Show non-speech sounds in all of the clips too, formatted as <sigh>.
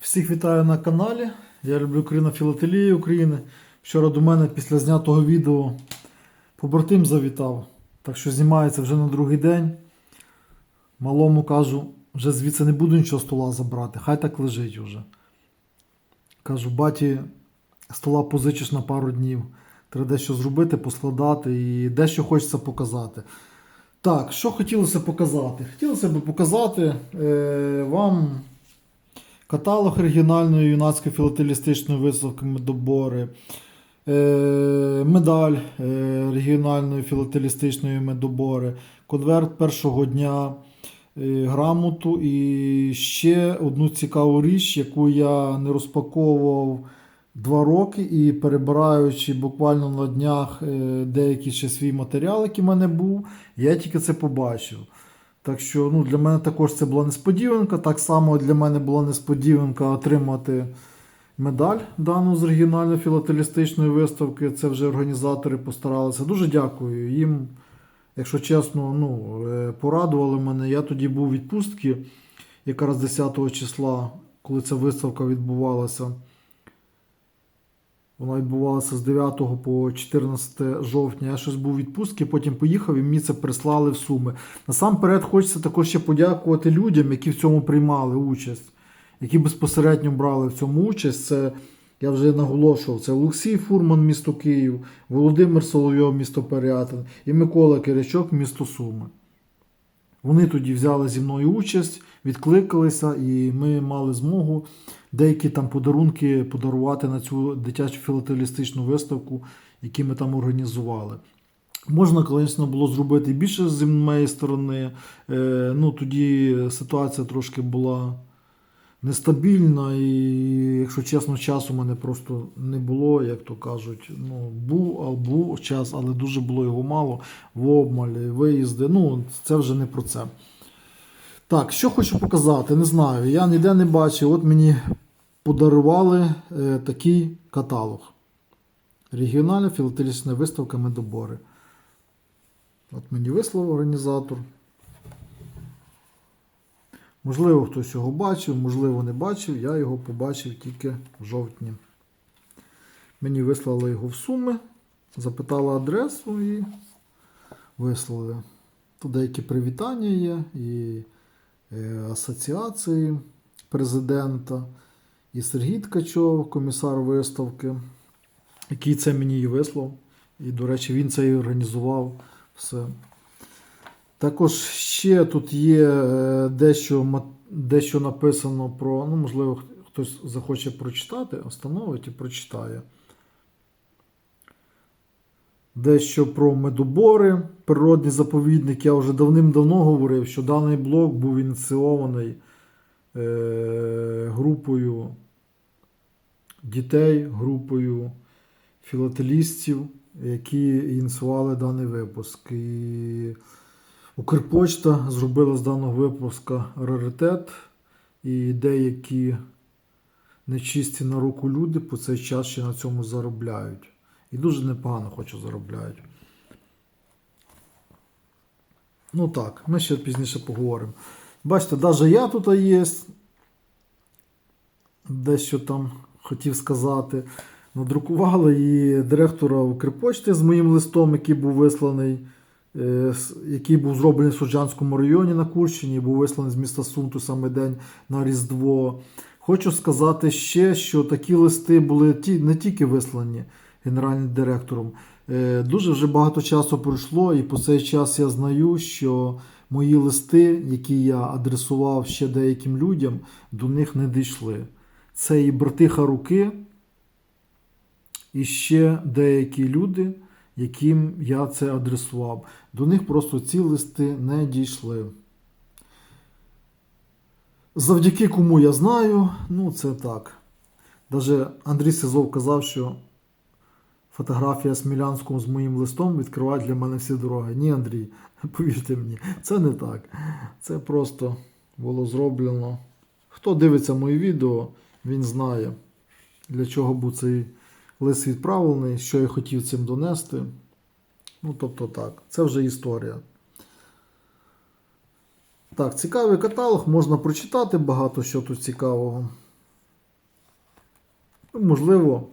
Всіх вітаю на каналі. Я люблю Україна Філателії України. Вчора до мене після знятого відео побратим завітав. Так що знімається вже на другий день. Малому кажу, вже звідси не буду нічого стола забрати, хай так лежить уже. Кажу, баті, стола позичиш на пару днів. Треба дещо зробити, поскладати і дещо хочеться показати. Так, що хотілося показати? Хотілося б показати е, вам каталог регіональної юнацької філателістичної виставки медобори, е, медаль е, регіональної філателістичної медобори, конверт першого дня, е, грамоту і ще одну цікаву річ, яку я не розпаковував два роки і перебираючи буквально на днях деякий ще свій матеріал, який в мене був, я тільки це побачив. Так що ну, для мене також це була несподіванка. Так само для мене була несподіванка отримати медаль дану з регіональної філателістичної виставки. Це вже організатори постаралися. Дуже дякую їм. Якщо чесно, ну, е, порадували мене. Я тоді був у відпустці, якраз 10 числа, коли ця виставка відбувалася. Вона відбувалася з 9 по 14 жовтня. Я щось був у відпустці, потім поїхав і мені це прислали в суми. Насамперед, хочеться також ще подякувати людям, які в цьому приймали участь, які безпосередньо брали в цьому участь. Це я вже наголошував. Це Олексій Фурман, місто Київ, Володимир Соловйов, місто Переятин і Микола Кирячок, місто Суми. Вони тоді взяли зі мною участь, відкликалися, і ми мали змогу деякі там подарунки подарувати на цю дитячу філателістичну виставку, які ми там організували. Можна, звісно, було зробити більше з моєї сторони. Е, ну, тоді ситуація трошки була нестабільна, і, якщо чесно, часу в мене просто не було, як то кажуть. Ну, був, а був час, але дуже було його мало. В обмаль, виїзди. Ну, це вже не про це. Так, що хочу показати, не знаю. Я ніде не бачив. От мені подарували е, такий каталог. Регіональна філателістична виставка медобори. От мені вислав організатор. Можливо, хтось його бачив, можливо, не бачив. Я його побачив тільки в жовтні. Мені вислали його в суми, запитали адресу і вислали. Тут деякі привітання є, і асоціації президента, і Сергій Ткачов, комісар виставки, який це мені і вислав. І, до речі, він це і організував все. Також ще тут є е, дещо, дещо написано про, ну, можливо, хтось захоче прочитати, остановить і прочитає. Дещо про медобори, природний заповідник. Я вже давним-давно говорив, що даний блок був ініційований е, групою дітей, групою філателістів, які ініціювали даний випуск. І Укрпочта зробила з даного випуска раритет, і деякі нечисті на руку люди по цей час ще на цьому заробляють. І дуже непогано хочу заробляють. Ну так, ми ще пізніше поговоримо. Бачите, навіть я тут є. Дещо там хотів сказати. Надрукували і директора Укрпочти з моїм листом, який був висланий, е, який був зроблений в Суджанському районі на Курщині, був висланий з міста Сунту саме день на Різдво. Хочу сказати ще, що такі листи були не тільки вислані генеральним директором. Е, Дуже вже багато часу пройшло, і по цей час я знаю, що мої листи, які я адресував ще деяким людям, до них не дійшли. Це і братиха руки, і ще деякі люди, яким я це адресував. До них просто ці листи не дійшли. Завдяки кому я знаю, ну це так. Даже Андрій Сизов казав, що фотографія Смілянського з моїм листом відкриває для мене всі дороги. Ні, Андрій, <laughs> повірте мені, це не так. Це просто було зроблено. Хто дивиться мої відео, він знає, для чого був цей лист відправлений, що я хотів цим донести. Ну, тобто так, це вже історія. Так, цікавий каталог, можна прочитати багато що тут цікавого. Ну, можливо,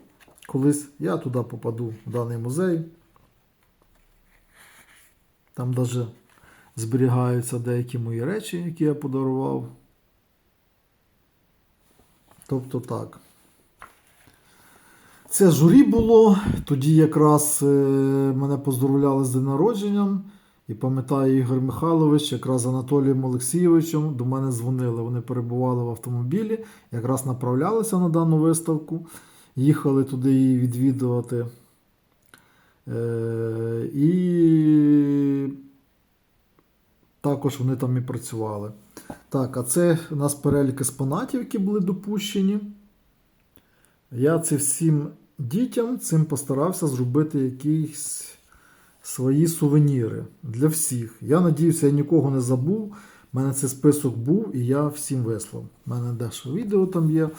колись я туди попаду, в даний музей. Там навіть зберігаються деякі мої речі, які я подарував. Тобто так. Це журі було. Тоді якраз е, мене поздоровляли з день народженням. І пам'ятаю, Ігор Михайлович, якраз з Анатолієм Олексійовичем до мене дзвонили. Вони перебували в автомобілі, якраз направлялися на дану виставку, їхали туди її відвідувати. Е, і також вони там і працювали. Так, а це у нас перелік експонатів, які були допущені. Я це всім дітям цим постарався зробити якісь свої сувеніри для всіх. Я надіюся, я нікого не забув. У мене цей список був і я всім вислав. У мене дещо відео там є.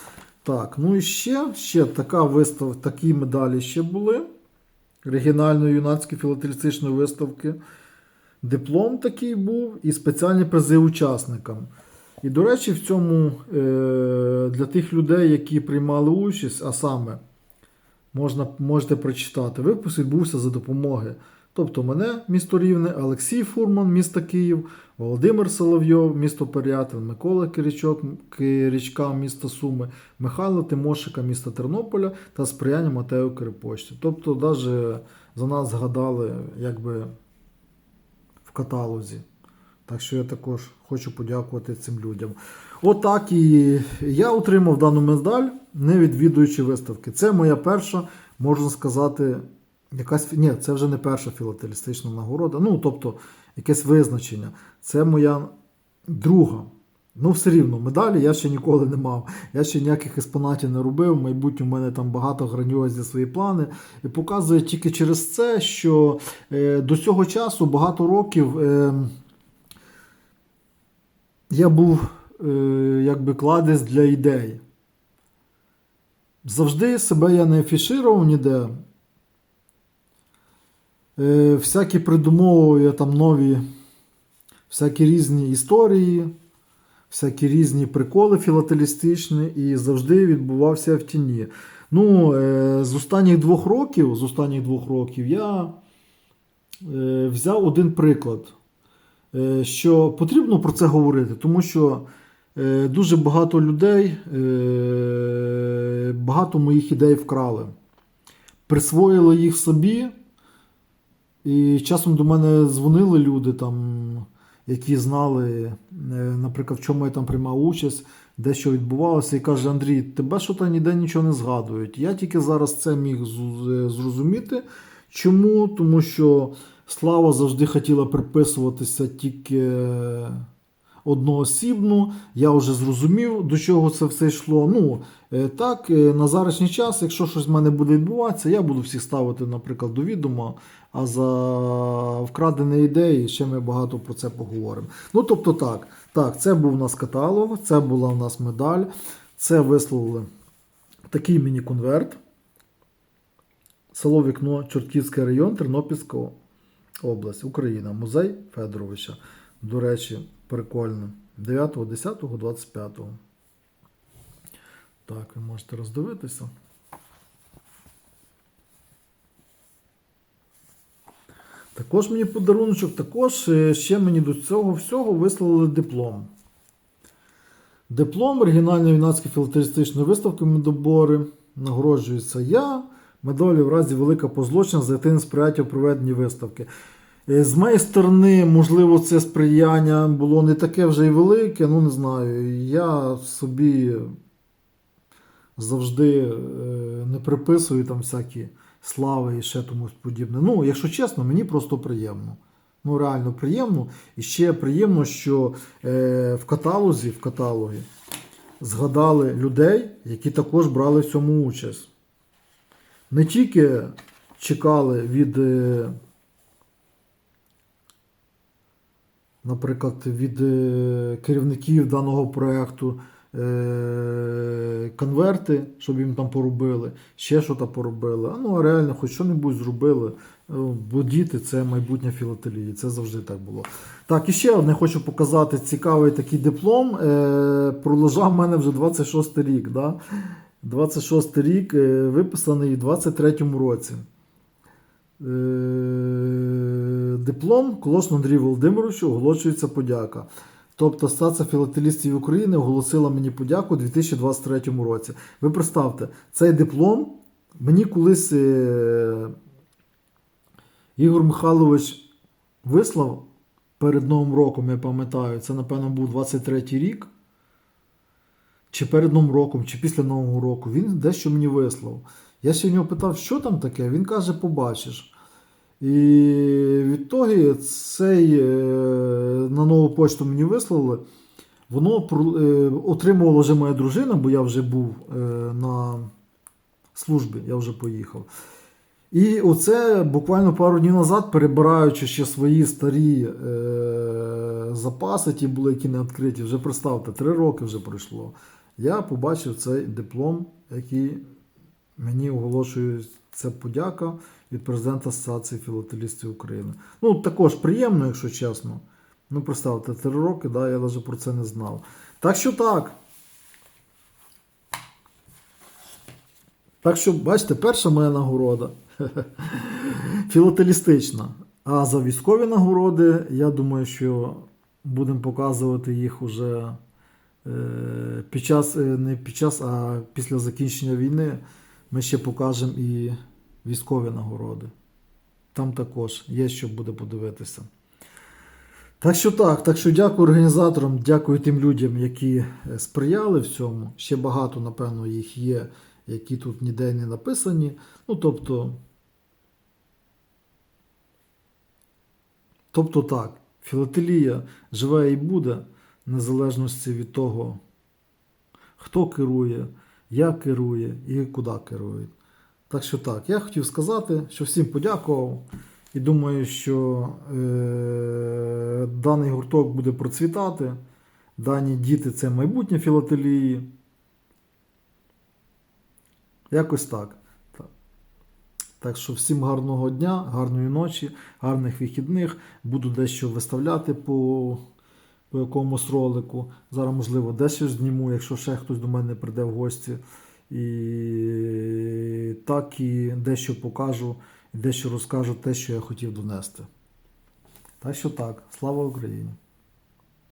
Так, ну і ще, ще така виставка, такі медалі ще були. Регіональної юнацької філателістичної виставки. Диплом такий був і спеціальні призи учасникам. І, до речі, в цьому е, для тих людей, які приймали участь, а саме можна, можете прочитати, випуск відбувся за допомоги. Тобто мене, місто Рівне, Олексій Фурман, місто Київ, Володимир Соловйов, місто Перятин, Микола Киричок, Киричка, місто Суми, Михайло Тимошика, місто Тернополя та сприяння Матео Кирипочці. Тобто, навіть за нас згадали якби в каталозі. Так що я також хочу подякувати цим людям. Отак і я отримав дану медаль, не відвідуючи виставки. Це моя перша, можна сказати, якась ні, це вже не перша філателістична нагорода. Ну, тобто, якесь визначення. Це моя друга. Ну, все рівно, медалі я ще ніколи не мав. Я ще ніяких експонатів не робив. В майбутньому в мене там багато граніозні свої плани. І показує тільки через це, що е, до цього часу багато років. Е, я був е, якби кладезь для ідей. Завжди себе я не афішував ніде. Е, всякі придумовував я там нові, всякі різні історії, всякі різні приколи філателістичні, і завжди відбувався в тіні. Ну, е, з останніх двох років, з останніх двох років я е, взяв один приклад що потрібно про це говорити, тому що дуже багато людей, багато моїх ідей вкрали, присвоїли їх собі. І часом до мене дзвонили люди, там, які знали, е, наприклад, в чому я там приймав участь, де що відбувалося, і каже: Андрій, тебе що то ніде нічого не згадують. Я тільки зараз це міг зрозуміти. Чому? Тому що слава завжди хотіла приписуватися тільки одноосібно. Я вже зрозумів, до чого це все йшло. Ну, е, так, е, на зарашній час, якщо щось в мене буде відбуватися, я буду всіх ставити, наприклад, до відома, а за вкрадені ідеї ще ми багато про це поговоримо. Ну, тобто так, так, це був у нас каталог, це була у нас медаль, це висловили такий міні-конверт. Село Вікно, Чортківський район, Тернопільська область, Україна, музей Федоровича. До речі, прикольно. 9, 10, 25. Так, ви можете роздивитися. Також мені подаруночок, також е, ще мені до цього всього вислали диплом. Диплом оригінальної юнацької філателістичної виставки медобори нагороджується я. Медалі в разі велика позлочина за активне сприяття у проведенні виставки. Е, З моєї сторони, можливо, це сприяння було не таке вже й велике, ну не знаю. Я собі завжди е, не приписую там всякі слави і ще тому подібне. Ну, якщо чесно, мені просто приємно. Ну, реально приємно. І ще приємно, що е, в каталозі, в каталогі згадали людей, які також брали в цьому участь. Не тільки чекали від, е, наприклад, від е, керівників даного проєкту е, конверти, щоб їм там поробили, ще що там поробили. Ну а реально хоч що-небудь зробили. Е, Бо діти це майбутнє філателії. Це завжди так було. Так, і ще одне хочу показати цікавий такий диплом. Пролежав в мене вже 26 рік. Да? 26 рік, виписаний у 23-му році. Диплом Колосному Андрію Володимировичу оголошується подяка. Тобто Асоціація філателістів України оголосила мені подяку у 2023 році. Ви представте, цей диплом мені колись е, Ігор Михайлович вислав перед Новим роком, я пам'ятаю, це, напевно, був 23 рік. Чи перед Новим роком, чи після Нового року. Він дещо мені вислав. Я ще в нього питав, що там таке. Він каже, побачиш. І відтоді цей е, на нову почту мені вислали. Воно е, отримувала вже моя дружина, бо я вже був е, на службі, я вже поїхав. І оце буквально пару днів назад, перебираючи ще свої старі запаси, ті були, які не відкриті, вже представте, три роки вже пройшло. Я побачив цей диплом, який мені оголошує це подяка від президента Асоціації філателістів України. Ну, також приємно, якщо чесно. Ну, представте, три роки, да, я навіть про це не знав. Так що так. Так що, бачите, перша моя нагорода <laughs> філателістична. А за військові нагороди, я думаю, що будемо показувати їх уже е, під час, е, не під час, а після закінчення війни. Ми ще покажемо і військові нагороди. Там також є що буде подивитися. Так що так, так що дякую організаторам, дякую тим людям, які е, сприяли в цьому. Ще багато, напевно, їх є, які тут ніде не написані. Ну, тобто, тобто так, філателія живе і буде, незалежності від того, хто керує, як керує і куди керує. Так що так, я хотів сказати, що всім подякував. І думаю, що е, даний гурток буде процвітати. Дані діти це майбутнє філателії. Якось так. так. Що всім гарного дня, гарної ночі, гарних вихідних. Буду дещо виставляти по, по якомусь ролику. Зараз, можливо, дещо зніму, якщо ще хтось до мене прийде в гості. І так і дещо покажу, і дещо розкажу те, що я хотів донести. Так що так, слава Україні!